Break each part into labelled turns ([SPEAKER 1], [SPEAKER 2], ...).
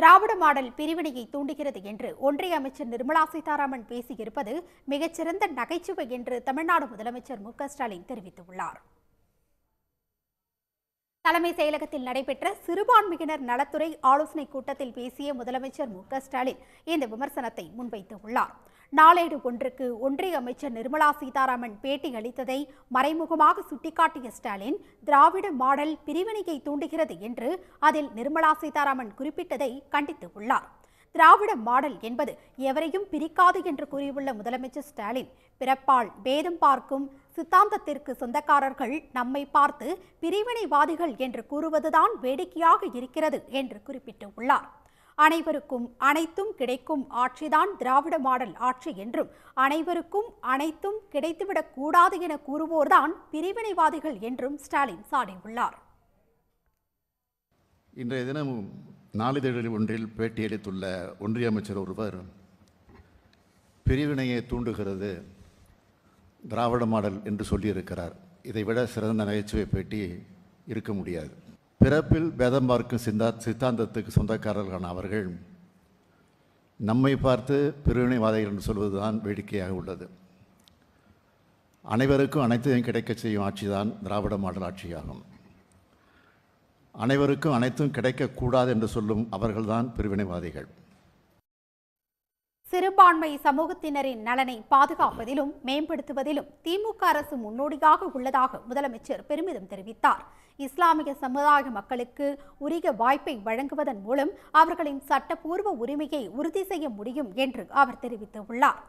[SPEAKER 1] திராவிட model பிரிவினையை தூண்டுகிறது என்று ஒன்றிய அமைச்சர் நிர்மலா சீதாராமன் பேசியிருப்பது மிகச்சிறந்த நகைச்சுவை என்று தமிழ்நாடு முதலமைச்சர் மு ஸ்டாலின் தெரிவித்துள்ளார். தலைமை செயலகத்தில் நடைபெற்ற சிறுபான்மையினர் நலத்துறை ஆலோசனைக் கூட்டத்தில் பேசிய முதலமைச்சர் மு ஸ்டாலின் இந்த விமர்சனத்தை முன்வைத்துள்ளார். நாளேடு ஒன்றுக்கு ஒன்றிய அமைச்சர் நிர்மலா சீதாராமன் பேட்டி அளித்ததை மறைமுகமாக சுட்டிக்காட்டிய ஸ்டாலின் திராவிட மாடல் பிரிவினையை தூண்டுகிறது என்று அதில் நிர்மலா சீதாராமன் குறிப்பிட்டதை கண்டித்து உள்ளார். திராவிட மாடல் என்பது எவரையும் பிரிக்காது என்று கூறியுள்ள முதலமைச்சர் ஸ்டாலின் பிறப்பால் பேதம் பார்க்கும் சித்தாந்தத்திற்கு சொந்தக்காரர்கள் நம்மை பார்த்து பிரிவினைவாதிகள் என்று கூறுவதுதான் வேடிக்கையாக இருக்கிறது என்று குறிப்பிட்டுள்ளார் அனைவருக்கும் அனைத்தும் கிடைக்கும் ஆட்சிதான் திராவிட மாடல் ஆட்சி என்றும் அனைவருக்கும் அனைத்தும் கிடைத்துவிடக் கூடாது என கூறுவோர்தான் பிரிவினைவாதிகள் என்றும் ஸ்டாலின் சாடியுள்ளார்.
[SPEAKER 2] இன்றைய தினமும் நாளிதழில் ஒன்றில் பேட்டியளித்துள்ள ஒன்றிய அமைச்சர் ஒருவர் பிரிவினையை தூண்டுகிறது திராவிட மாடல் என்று சொல்லியிருக்கிறார். இதைவிட சிறந்த நகைச்சுவை பேட்டி இருக்க முடியாது. பிறப்பில் பேதம் பார்க்கும் சிந்தா சித்தாந்தத்துக்கு சொந்தக்காரர்களான அவர்கள் நம்மை பார்த்து பிரிவினைவாதிகள் என்று சொல்வதுதான் வேடிக்கையாக உள்ளது. அனைவருக்கும் அனைத்தையும் கிடைக்கச் செய்யும் ஆட்சிதான் திராவிட மாடல் ஆட்சியாகும். அனைவருக்கும் அனைத்தும் கிடைக்கக்கூடாது என்று சொல்லும் அவர்கள்தான் பிரிவினைவாதிகள்
[SPEAKER 1] சிறுபான்மை சமூகத்தினரின் நலனை பாதுகாப்பதிலும் மேம்படுத்துவதிலும் திமுக அரசு முன்னோடியாக உள்ளதாக முதலமைச்சர் பெருமிதம் தெரிவித்தார். இஸ்லாமிய சமுதாய மக்களுக்கு உரிய வாய்ப்பை வழங்குவதன் மூலம் அவர்களின் சட்டப்பூர்வ உரிமையை உறுதி செய்ய முடியும் என்று அவர் தெரிவித்துள்ளார்.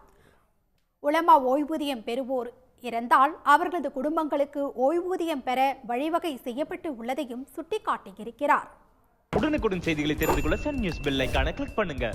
[SPEAKER 1] உலமா ஓய்வூதியம் பெறுவோர் இறந்தால் அவர்களது குடும்பங்களுக்கு ஓய்வூதியம் பெற வழிவகை செய்யப்பட்டு உள்ளதையும் சுட்டிக்காட்டியிருக்கிறார்.
[SPEAKER 3] உடனுக்குடன் செய்திகளை தெரிந்து கொள்ள சன் நியூஸ் பெல் கிளிக் பண்ணுங்க.